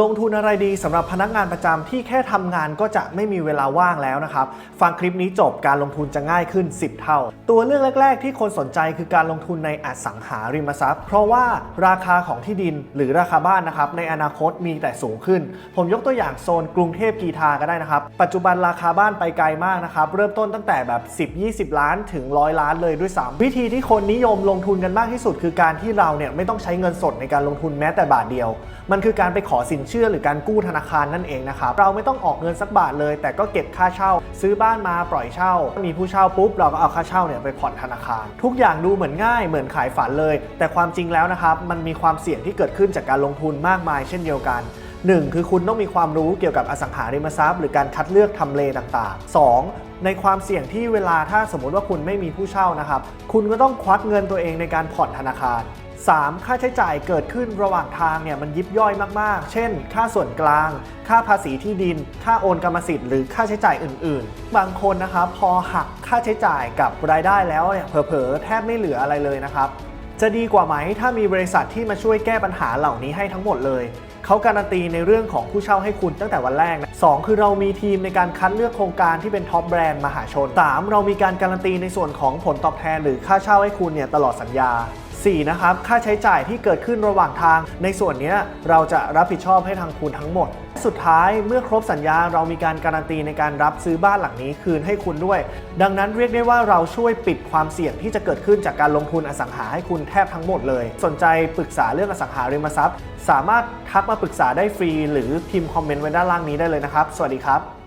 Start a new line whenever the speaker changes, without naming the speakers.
ลงทุนอะไรดีสำหรับพนักงานประจำที่แค่ทำงานก็จะไม่มีเวลาว่างแล้วนะครับ ฟังคลิปนี้จบการลงทุนจะง่ายขึ้น 10 เท่า ตัวเลือกแรก ๆ ที่คนสนใจคือการลงทุนในอสังหาริมทรัพย์ เพราะว่าราคาของที่ดินหรือราคาบ้านนะครับในอนาคตมีแต่สูงขึ้น ผมยกตัวอย่างโซนกรุงเทพกีทาก็ได้นะครับ ปัจจุบันราคาบ้านไปไกลมากนะครับเริ่มต้นตั้งแต่แบบ 10-20 ล้านถึง 100 ล้านเลยด้วยซ้ำวิธีที่คนนิยมลงทุนกันมากที่สุด คือการที่เราเนี่ยไม่ต้องใช้เงินสดในการลงทุนแม้แต่บาทเดียว มันคือการไปขอสินเชื่อหรือการกู้ธนาคารนั่นเองนะครับเราไม่ต้องออกเงินสักบาทเลย แต่ก็เก็บค่าเช่า ซื้อบ้านมาปล่อยเช่า มีผู้เช่าปุ๊บเราก็เอาค่าเช่าเนี่ยไปผ่อนธนาคาร ทุกอย่างดูเหมือนง่ายเหมือนขายฝันเลย แต่ความจริงแล้วนะครับมันมีความเสี่ยงที่เกิดขึ้นจากการลงทุนมากมายเช่นเดียวกัน 1. คือคุณต้องมีความรู้เกี่ยวกับอสังหาริมทรัพย์ หรือการคัดเลือกทำเลต่างๆ 2. ในความเสี่ยงที่เวลาถ้าสมมุติว่าคุณไม่มีผู้เช่านะครับ คุณก็ต้องควักเงินตัวเองในการผ่อนธนาคาร 3. ค่าใช้จ่ายเกิดขึ้นระหว่างทางเนี่ยมันยิบย่อยมากๆ เช่น ค่าส่วนกลาง ค่าภาษีที่ดิน ค่าโอนกรรมสิทธิ์หรือค่าใช้จ่ายอื่น ๆ บางคนนะครับพอหักค่าใช้จ่ายกับรายได้แล้วเนี่ยเผลอๆแทบไม่เหลืออะไรเลยนะครับจะดีกว่าไหมถ้ามีบริษัทที่มาช่วยแก้ปัญหาเหล่านี้ให้ทั้งหมดเลย เขาการันตีในเรื่องของผู้เช่าให้คุณตั้งแต่วันแรกนะสองคือเรามีทีมในการคัดเลือกโครงการที่เป็นท็อปแบรนด์มหาชน 3. เรามีการการันตีในส่วนของผลตอบแทนหรือค่าเช่าให้คุณเนี่ยตลอดสัญญา 4. นะครับค่าใช้จ่ายที่เกิดขึ้นระหว่างทาง ในส่วนนี้เราจะรับผิดชอบให้ทางคุณทั้งหมด สุดท้ายเมื่อครบสัญญาเรามีการการันตีในการรับซื้อบ้านหลังนี้คืนให้คุณด้วย ดังนั้นเรียกได้ว่าเราช่วยปิดความเสี่ยงที่จะเกิดขึ้นจากการลงทุนอสังหาให้คุณแทบทั้งหมดเลย สนใจปรึกษาเรื่องอสังหาริมทรัพย์ สามารถทักมาปรึกษาได้ฟรี หรือพิมพ์คอมเมนต์ไว้ด้านล่างนี้ได้เลยนะครับ สวัสดีครับ